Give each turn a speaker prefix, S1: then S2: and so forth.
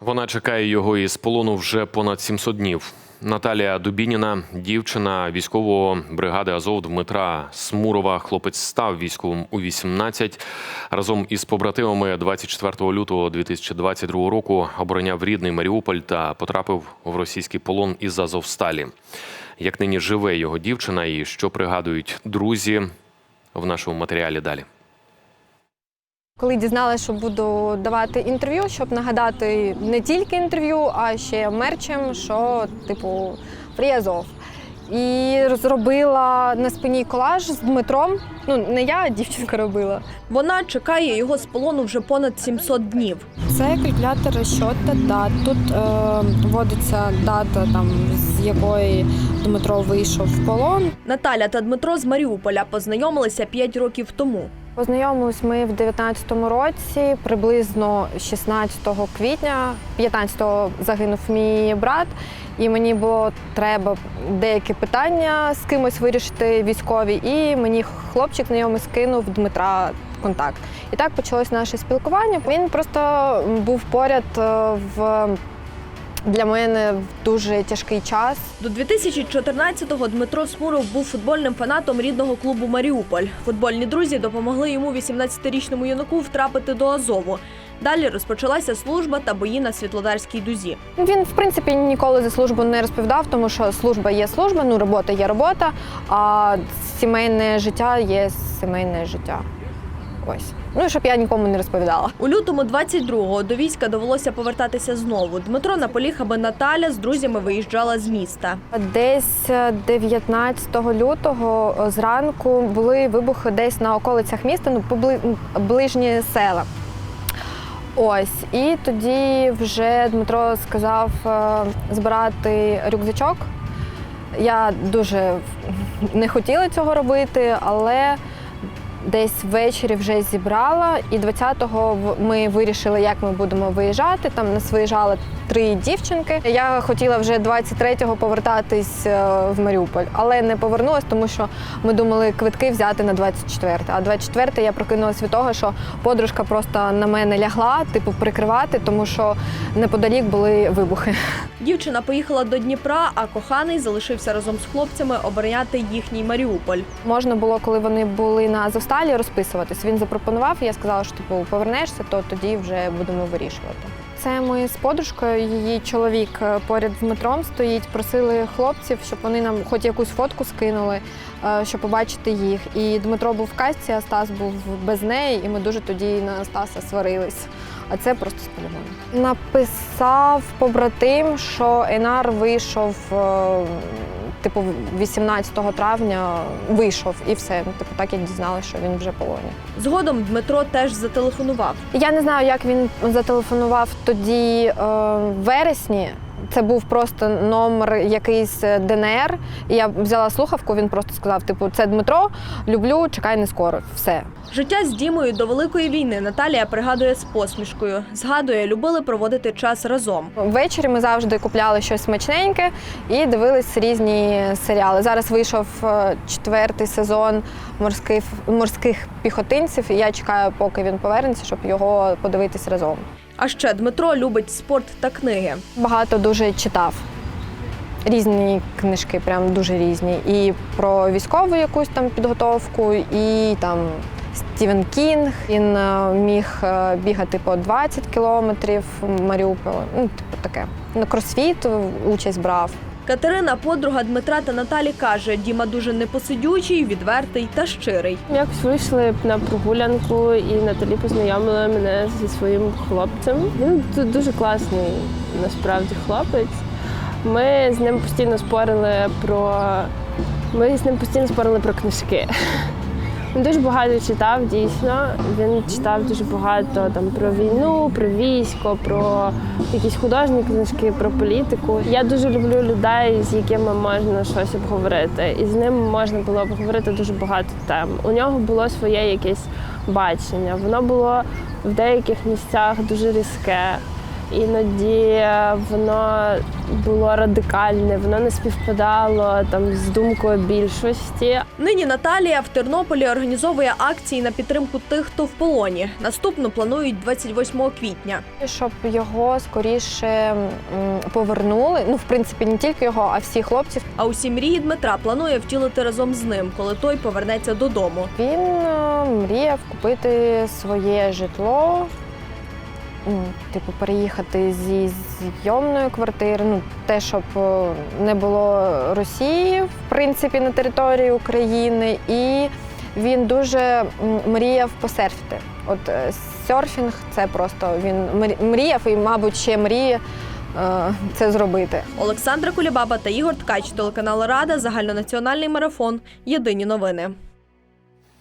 S1: Вона чекає його із полону вже понад 700 днів. Наталія Дубініна, дівчина військового бригади Азов Дмитра Смурова. Хлопець став військовим у 18. Разом із побратимами 24 лютого 2022 року обороняв рідний Маріуполь та потрапив в російський полон із Азовсталі. Як нині живе його дівчина і що пригадують друзі в нашому матеріалі далі.
S2: Коли дізналася, що буду давати інтерв'ю, щоб нагадати не тільки інтерв'ю, а ще мерчем, що типу Фріазов. І зробила на спині колаж з Дмитром. Ну не я, а дівчинка робила.
S3: Вона чекає його з полону вже понад 700 днів.
S2: Це калькулятор розчота дат. Тут е, вводиться дата, там з якої Дмитро вийшов в полон.
S3: Наталя та Дмитро з Маріуполя познайомилися 5 років тому.
S2: Познайомились ми в 19-му році, приблизно 16 квітня. 15-го загинув мій брат, і мені було треба деякі питання з кимось вирішити військові. І мені хлопчик знайомий скинув Дмитра контакт. І так почалось наше спілкування. Він просто був поряд е, в для мене дуже тяжкий час.
S3: До 2014-го Дмитро Смуров був футбольним фанатом рідного клубу Маріуполь. Футбольні друзі допомогли йому 18-річному юнаку втрапити до Азову. Далі розпочалася служба та бої на Світлодарській дузі.
S2: Він, в принципі, ніколи за службу не розповідав, тому що служба є служба, ну робота є робота, а сімейне життя є сімейне життя. Ось. Ну і щоб я нікому не розповідала.
S3: У лютому 22-го до війська довелося повертатися знову. Дмитро наполіг, аби Наталя з друзями виїжджала з міста.
S2: Десь е, 19 лютого е, зранку були вибухи десь на околицях міста, ну ближні села. Ось, і тоді вже Дмитро сказав е, збирати рюкзачок. Я дуже не хотіла цього робити, але десь ввечері вже зібрала. І 20-го ми вирішили, як ми будемо виїжджати. Там нас виїжджали три дівчинки. Я хотіла вже 23-го повертатись е, в Маріуполь, але не повернулась, тому що ми думали квитки взяти на 24. А 24 я прокинулась від того, що подружка просто на мене лягла, типу прикривати, тому що неподалік були вибухи.
S3: Дівчина поїхала до Дніпра, а коханий залишився разом з хлопцями обороняти їхній Маріуполь.
S2: Можна було, коли вони були на Азовсталі, розписуватись. Він запропонував, я сказала, що типу повернешся, то тоді вже будемо вирішувати. Це ми з подружкою, її чоловік е, поряд з Дмитром стоїть. Просили хлопців, щоб вони нам хоч якусь фотку скинули, е, щоб побачити їх. І Дмитро був в касті, а Стас був без неї, і ми дуже тоді на Стаса сварились. А це просто з. Написав побратим, що Енар вийшов. Типу, 18 травня вийшов і все. Типу, так я дізналася, що він вже в полоні.
S3: Згодом Дмитро теж зателефонував.
S2: Я не знаю, як він зателефонував тоді е, в вересні. Це був просто номер якийсь е, ДНР. І я взяла слухавку, він просто сказав: типу, це Дмитро, люблю, чекай не скоро. Все.
S3: Життя з Дімою до Великої війни Наталія пригадує з посмішкою. Згадує, любили проводити час разом.
S2: Ввечері ми завжди купляли щось смачненьке і дивились різні серіали. Зараз вийшов е, четвертий сезон морських, морських піхотинців, і я чекаю, поки він повернеться, щоб його подивитись разом.
S3: А ще Дмитро любить спорт та книги.
S2: Багато дуже читав. Різні книжки, прям дуже різні. І про військову якусь там підготовку, і там Стівен Кінг. Він е, міг е, бігати по 20 кілометрів в. Ну, типу таке. На кросфіт участь брав.
S3: Катерина, подруга Дмитра та Наталі, каже, Діма дуже непосидючий, відвертий та щирий.
S4: Якось вийшли на прогулянку, і Наталі познайомила мене зі своїм хлопцем. Він дуже класний, насправді, хлопець. Ми з ним постійно спорили про ми з ним постійно спорили про книжки. Дуже багато читав, дійсно. Він читав дуже багато там про війну, про військо, про якісь художні книжки, про політику. Я дуже люблю людей, з якими можна щось обговорити. І з ним можна було обговорити дуже багато тем. У нього було своє якесь бачення. Воно було в деяких місцях дуже різке. Іноді воно було радикальне, воно не співпадало там з думкою більшості.
S3: Нині Наталія в Тернополі організовує акції на підтримку тих, хто в полоні. Наступну планують 28 квітня.
S2: Щоб його скоріше повернули. Ну, в принципі, не тільки його, а всіх хлопців.
S3: А усі мрії Дмитра планує втілити разом з ним, коли той повернеться додому.
S2: Він е, мріяв купити своє житло, типу, переїхати зі зйомної квартири. Ну, те, щоб не було Росії, в принципі, на території України. І він дуже мріяв посерфити. От е, серфінг це просто він мрі- мріяв і, мабуть, ще мріє е, це зробити.
S3: Олександра Кулібаба та Ігор Ткач, телеканал Рада, загальнонаціональний марафон. Єдині новини.